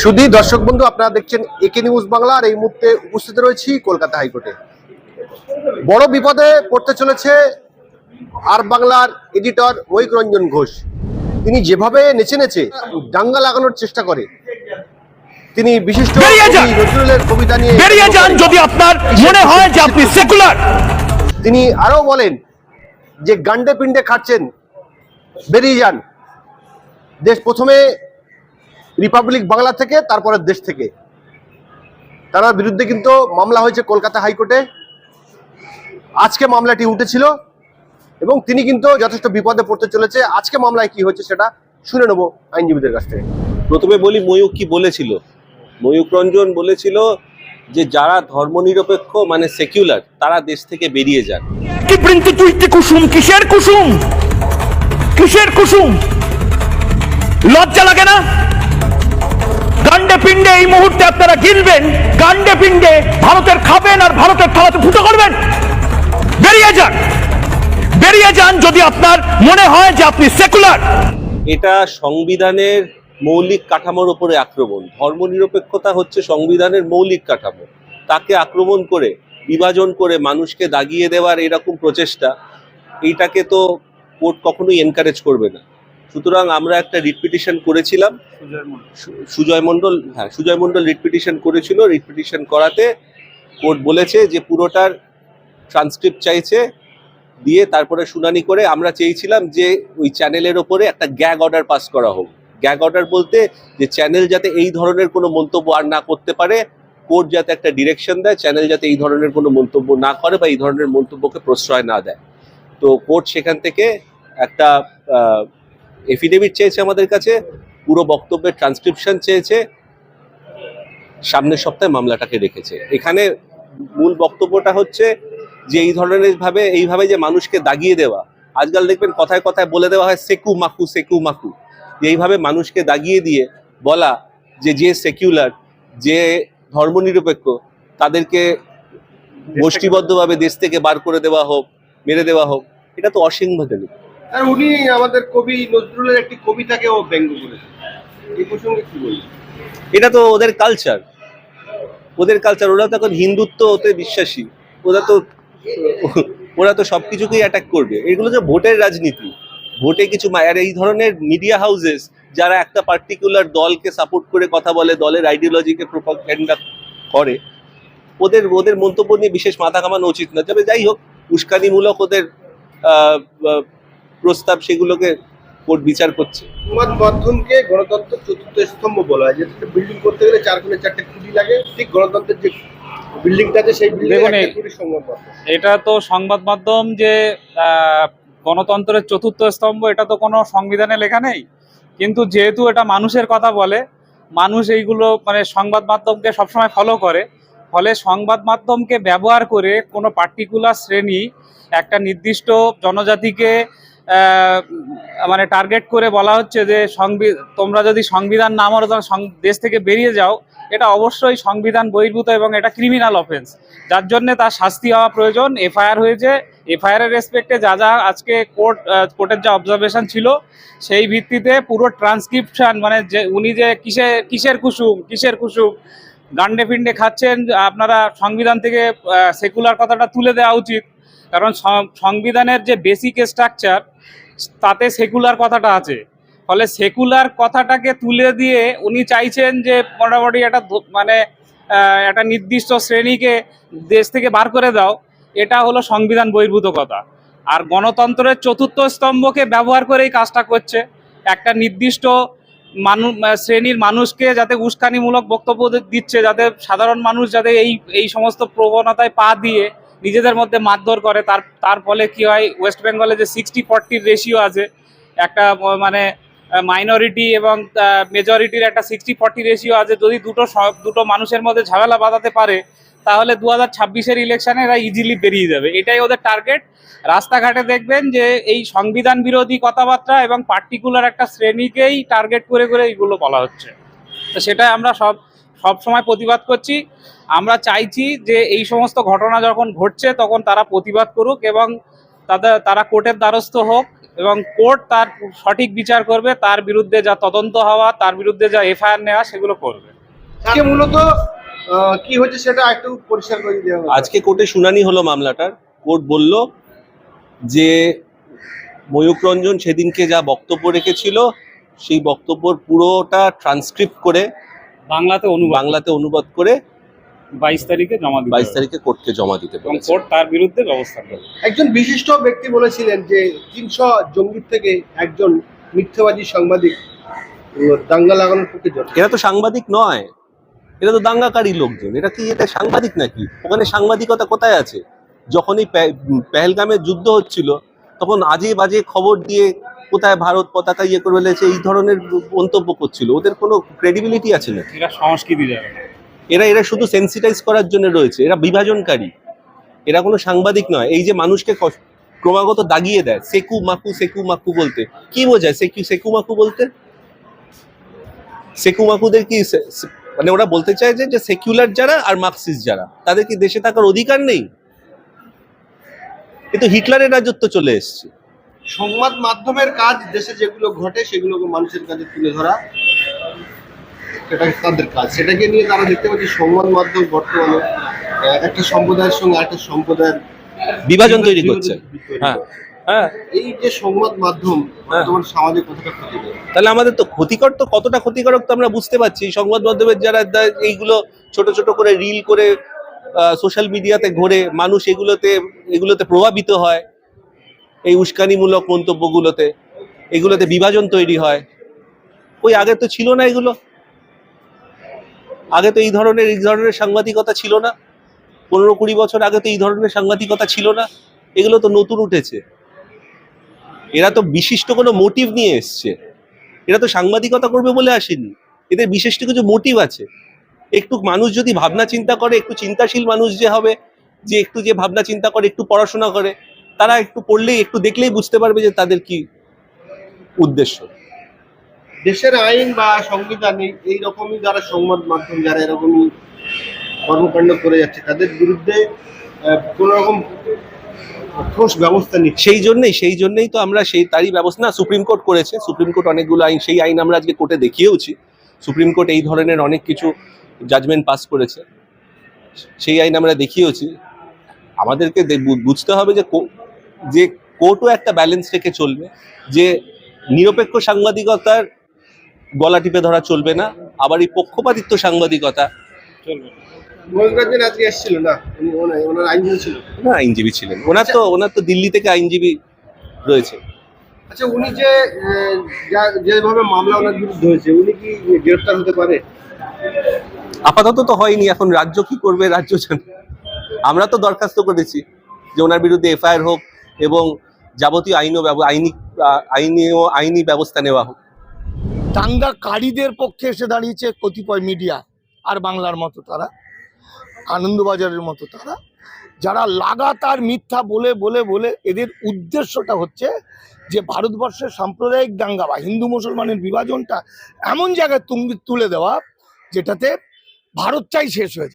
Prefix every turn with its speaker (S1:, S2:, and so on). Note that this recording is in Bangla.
S1: শুধু দর্শক বন্ধু আপনারা দেখছেন একে নিউজ বাংলা আর এই মুহূর্তে উপস্থিত রয়েছি কলকাতা হাইকোর্টে। বড় বিপদে পড়তে চলেছে আর বাংলার এডিটর ময়ূক রঞ্জন ঘোষ। তিনি যেভাবে নেচে নেচে দাঙ্গা লাগানোর চেষ্টা করে তিনি বিশিষ্ট নজরুলের কবিতা নিয়ে
S2: বেরিয়ে যান! যদি আপনার মনে হয় যে আপনি সেকুলার
S1: তিনি আরও বলেন যে গান্ডে পিণ্ডে খাচ্ছেন বেরিয়ে যান। দেশ প্রথমে রিপাবলিক বাংলা থেকে তারপরে দেশ থেকে। তার বিরুদ্ধে কিন্তু মামলা হয়েছে কলকাতা হাইকোর্টে। আজকে মামলাটি উঠেছিল এবং তিনি কিন্তু যথেষ্ট বিপদে পড়তে চলেছে। আজকে মামলায় কি হচ্ছে সেটা শুনে নেব আইনজীবীদের কাছ থেকে।
S3: প্রথমে বলি ময়ূক কি বলেছিল? ময়ূক রঞ্জন বলেছিল যে যারা ধর্মনিরপেক্ষ মানে সেকুলার তারা দেশ থেকে বেরিয়ে যান।
S2: কুসুম? কিসের কুসুম? কিসের কুসুম? লজ্জা লাগে না? গান্ডে পিণ্ডে এই মুহূর্তে আপনারা গিলবেন গান্ডে পিণ্ডে ভারতের খাবেন আর ভারতের থালাতে ফুটো করবেন। বেরিয়ে যান। বেরিয়ে যান যদি আপনার মনে হয় যে আপনি সেকুলার।
S3: এটা সংবিধানের মৌলিক কাঠামোর উপরে আক্রমণ। ধর্মনিরপেক্ষতা হচ্ছে সংবিধানের মৌলিক কাঠামো। তাকে আক্রমণ করে, বিভাজন করে মানুষকে দাগিয়ে দেওয়ার এরকম প্রচেষ্টা, এইটাকে তো কোর্ট কখনোই এনকারেজ করবে না। সুতরাং আমরা একটা রিট পিটিশন করেছিলাম। সুজয় মণ্ডল। হ্যাঁ সুজয় মণ্ডল রিট পিটিশন করেছিল। রিট পিটিশন করাতে কোর্ট বলেছে যে পুরোটার ট্রান্সক্রিপ্ট চাইছে দিয়ে তারপরে শুনানি করে আমরা চেয়েছিলাম যে ওই চ্যানেলের ওপরে একটা গ্যাগ অর্ডার পাস করা হোক। গ্যাগ অর্ডার বলতে যে চ্যানেল যাতে এই ধরনের কোনো মন্তব্য আর না করতে পারে কোর্ট যাতে একটা ডিরেকশন দেয় চ্যানেল যাতে এই ধরনের কোনো মন্তব্য না করে বা এই ধরনের মন্তব্যকে প্রশ্রয় না দেয়। তো কোর্ট সেখান থেকে একটা এফিডেভিট চেয়েছে আমাদের কাছে, পুরো বক্তব্যের ট্রান্সক্রিপশন চেয়েছে, সামনের সপ্তাহে মামলাটাকে রেখেছে। এখানে মূল বক্তব্যটা হচ্ছে যে এই ধরনের ভাবে, এইভাবে যে মানুষকে দাগিয়ে দেওয়া, আজকাল দেখবেন কথায় কথায় বলে দেওয়া হয় সেকু মাকু সেকু মাকু। এইভাবে মানুষকে দাগিয়ে দিয়ে বলা যে যে সেকুলার যে ধর্মনিরপেক্ষ, তাদেরকে গোষ্ঠীবদ্ধভাবে দেশ থেকে বার করে দেওয়া হোক, মেরে দেওয়া হোক, এটা তো অসাংবিধানিক
S1: আর উনি আমাদের কবি নজরুলের একটি কবিতাকেও ব্যঙ্গ করেছেন। এই প্রসঙ্গে কি বলবেন?
S3: এটা তো ওদের কালচার ওদের কালচার ওরা তো এখন হিন্দুত্ব হতে বিশ্বাসী। ওরা তো ওরা তো সবকিছুকেই অ্যাটাক করবে। এগুলো যে ভোটের রাজনীতি। ভোটে কিছু আর এই ধরনের মিডিয়া হাউসেস যারা একটা পার্টিকুলার দলকে সাপোর্ট করে কথা বলে, দলের আইডিওলজিকে প্রোপাগেন্ডা করে, ওদের ওদের মন্তব্য নিয়ে বিশেষ মাথা কামানো উচিত না। তবে যাই হোক, উস্কানিমূলক ওদের প্রস্তাব সেগুলোকে কোর্ট বিচার করছে।
S1: সংবাদ মাধ্যমকে গণতন্ত্রের চতুর্থ স্তম্ভ বলা হয়। যেটা বিল্ডিং করতে গেলে চার কোণে চারটে খুঁটি লাগে। ঠিক গণতন্ত্রের যে বিল্ডিংটা আছে সেই বিল্ডিং সংবাদ মাধ্যম।
S4: এটা তো সংবাদ মাধ্যম যে আহ, গণতন্ত্রের চতুর্থ স্তম্ভ এটা তো কোনো সংবিধানে লেখা নেই। কিন্তু যেহেতু এটা মানুষের কথা বলে মানুষ এইগুলো মানে সংবাদ মাধ্যমকে সবসময় ফলো করে। ফলে সংবাদ মাধ্যমকে ব্যবহার করে কোনো পার্টিকুলার শ্রেণি একটা নির্দিষ্ট জনজাতিকে মানে টার্গেট করে বলা হচ্ছে যে সংবি, তোমরা যদি সংবিধান না মানো দেশ থেকে বেরিয়ে যাও। এটা অবশ্যই সংবিধান বহির্ভূত এবং এটা ক্রিমিনাল অফেন্স যার জন্য তার শাস্তি হওয়া প্রয়োজন। এফআইআর হয়েছে। এফআইআর এর রেসপেক্টে যা যা আজকে কোর্ট কোর্টের যা অবজারভেশন ছিল, সেই ভিত্তিতে পুরো ট্রান্সক্রিপশন মানে যে উনি যে কিসে, কিসের কুসুম কিসের কুসুম, গান্ডে ফিন্ডে খাচ্ছেন, আপনারা সংবিধান থেকে সেকুলার কথাটা তুলে দেওয়া উচিত। কারণ সংবিধানের যে বেসিক স্ট্রাকচার তাতে সেকুলার কথাটা আছে। ফলে সেকুলার কথাটাকে তুলে দিয়ে উনি চাইছেন যে মোটামুটি একটা মানে একটা নির্দিষ্ট শ্রেণীকে দেশ থেকে বার করে দাও। এটা হলো সংবিধান বহির্ভূত কথা আর গণতন্ত্রের চতুর্থ স্তম্ভকে ব্যবহার করে এই কাজটা করছে। একটা নির্দিষ্ট মানুষ শ্রেণির মানুষকে যাতে উস্কানিমূলক বক্তব্য দিচ্ছে, যাতে সাধারণ মানুষ যাতে এই এই সমস্ত প্রবণতায় পা দিয়ে নিজেদের মধ্যে মারধর করে। তার তার ফলে কি হয় ওয়েস্ট বেঙ্গলে যে সিক্সটি ফর্টির রেশিও আছে, একটা মানে মাইনরিটি এবং মেজরিটির একটা সিক্সটি ফর্টি রেশিও আছে। যদি দুটো দুটো মানুষের মধ্যে ঝামেলা বাঁধাতে পারে, তাহলে দু হাজার ছাব্বিশের ইলেকশনে এরা ইজিলি বেরিয়ে যাবে। এটাই ওদের টার্গেট রাস্তাঘাটে দেখবেন যে, এই সংবিধান বিরোধী কথাবার্তা এবং পার্টিকুলার একটা শ্রেণীকেই টার্গেট করে করে এইগুলো বলা হচ্ছে। তো সেটাই আমরা সব সব সময় প্রতিবাদ করছি। আমরা চাইছি যে এই সমস্ত ঘটনা যখন ঘটছে তখন তারা প্রতিবাদ করুক এবং তাদের তারা কোর্টের দ্বারস্থ হোক এবং কোর্ট তার সঠিক বিচার করবে তার বিরুদ্ধে যা তদন্ত হওয়া তার বিরুদ্ধে যা এফআইআর নেওয়া সেগুলো করবে।
S1: আজকে মূলত কি হচ্ছে সেটা একটু পরিষ্কার করে হবে।
S3: আজকে কোর্টে শুনানি হলো মামলাটার। কোর্ট বলল যে ময়ূক রঞ্জন সেদিনকে যা বক্তব্য রেখেছিল সেই বক্তব্যর পুরোটা ট্রান্সক্রিপ্ট করে
S4: বাংলাতে অনুবাদ।
S3: বাংলাতে অনুবাদ করে
S4: বাইশ তারিখে জমা দিতে
S3: বাইশ তারিখে কোর্টকে জমা দিতে
S4: এবং
S3: বলেছে।
S4: কোর্ট তার বিরুদ্ধে ব্যবস্থা করবে
S1: একজন বিশিষ্ট ব্যক্তি বলেছিলেন যে তিনশো জঙ্গির থেকে একজন মিথ্যাবাদী সাংবাদিক দাঙ্গা লাগানোর পক্ষে জড়িত।
S3: এরা তো সাংবাদিক নয়। এরা তো দাঙ্গাকারী লোকজন। এটা কি এটা সাংবাদিক নাকি? ওখানে সাংবাদিকতা কোথায় আছে? যখনই পে- পেহেলগামের যুদ্ধ হচ্ছিল তখন আজে বাজে খবর দিয়ে কোথায় ভারত পতাকা ইয়ে করে ফেলেছে এই ধরনের মন্তব্য করছিল। ওদের কোনো ক্রেডিবিলিটি আছে না
S4: এরা সংস্কৃতি যাবে না।
S3: এরা এরা শুধু সেন্সিটাইজ করার জন্য রয়েছে, এরা বিভাজনকারী। এরা কোনো সাংবাদিক নয়, এই যে মানুষকে ক্রমাগত দাগিয়ে দেয়, সেকু মাকু সেকু মাকু বলতে। কি বোঝায় সেকু সেকু মাকু বলতে? সেকু মাকুদের কি মানে ওরা বলতে চায় যে যে সেকুলার যারা আর মার্কসিস্ট যারা, তাদের কি দেশে থাকার অধিকার নেই? কিন্তু হিটলারের রাজত্ব চলে এসছে।
S1: সংবাদ মাধ্যমের কাজ দেশে যেগুলো ঘটে, সেগুলোকে মানুষের কাছে তুলে ধরা সেটা তাদের কাজ। সেটাকে নিয়ে তারা দেখতে পাচ্ছি সংবাদ মাধ্যম বর্তমানে একটা সম্প্রদায়ের সঙ্গে একটা সম্প্রদায়ের
S3: বিভাজন তৈরি করছে। হ্যাঁ। হ্যাঁ
S1: এই যে সংবাদ মাধ্যম বর্তমান সমাজে কতটা
S3: তাহলে আমাদের তো ক্ষতিকর তো কতটা ক্ষতিকারক তো আমরা বুঝতে পারছি। সংবাদ মাধ্যমের যারা এইগুলো ছোট ছোট করে রিল করে সোশ্যাল মিডিয়াতে ঘোরে মানুষ এগুলোতে এগুলোতে প্রভাবিত হয়। এই উস্কানিমূলক মন্তব্যগুলোতে এগুলোতে বিভাজন তৈরি হয়। ওই আগে তো ছিল না এগুলো। আগে তো এই ধরনের এই ধরনের সাংবাদিকতা ছিল না। পনেরো কুড়ি বছর আগে তো এই ধরনের সাংবাদিকতা ছিল না। এগুলো তো নতুন উঠেছে। এরা তো বিশিষ্ট কোনো মোটিভ নিয়ে এসছে। এরা তো সাংবাদিকতা করবে বলে আসেনি। এদের বিশিষ্ট কিছু মোটিভ আছে। একটু মানুষ যদি ভাবনা চিন্তা করে, একটু চিন্তাশীল মানুষ যে হবে, যে একটু যে ভাবনা চিন্তা করে, একটু পড়াশোনা করে, তারা একটু পড়লেই, একটু দেখলেই বুঝতে পারবে যে তাদের কি উদ্দেশ্য।
S1: দেশের আইন বা সংবিধান এই- রকমই যারা সংবাদ মাধ্যম, যারা এরকমই কর্মকাণ্ড করে যাচ্ছে, তাদের বিরুদ্ধে কোন রকম ঠোস ব্যবস্থা নিচ্ছে
S3: সেই জন্যই সেই জন্যই তো আমরা সেই তারই ব্যবস্থা, না, সুপ্রিম কোর্ট করেছে। সুপ্রিম কোর্ট অনেকগুলো আইন, সেই আইন আমরা আজকে কোর্টে দেখিয়েওছি। সুপ্রিম কোর্ট এই ধরনের অনেক কিছু জাজমেন্ট পাস করেছে। সেই আইন আমরা দেখিয়েওছি। আমাদেরকে বুঝতে হবে যে যে কোর্টও একটা ব্যালেন্স রেখে চলবে। যে নিরপেক্ষ সাংবাদিকতার গলা টিপে ধরা চলবে না আবার এই পক্ষপাতিত্ব সাংবাদিকতা।
S4: না।
S1: এসেছিল না? ওনার- ওনার আইনজীবী ছিল?
S3: না আইনজীবী ছিলেন। ওনার তো ওনার তো দিল্লি থেকে আইনজীবী রয়েছে।
S1: আচ্ছা উনি যে যেভাবে মামলা ওনার বিরুদ্ধে হয়েছে উনি কি গ্রেফতার হতে পারে?
S3: আপাতত তো হয়নি এখন রাজ্য কি করবে রাজ্য জানে। আমরা তো দরখাস্ত করেছি যে ওনার বিরুদ্ধে এফআইআর হোক এবং যাবতীয় আইন ও ব্যব- আইনি আহ, আইনি ও আইনি ব্যবস্থা নেওয়া হোক।
S5: দাঙ্গাকারীদের পক্ষে এসে দাঁড়িয়েছে কতিপয় মিডিয়া আর বাংলার মতো তারা, আনন্দবাজারের মতো তারা, যারা লাগাতার মিথ্যা বলে বলে বলে এদের উদ্দেশ্যটা হচ্ছে যে ভারতবর্ষের সাম্প্রদায়িক দাঙ্গা বা হিন্দু মুসলমানের বিভাজনটা এমন জায়গায় তুলে দেওয়া যেটাতে ভারতটাই শেষ হয়ে যায়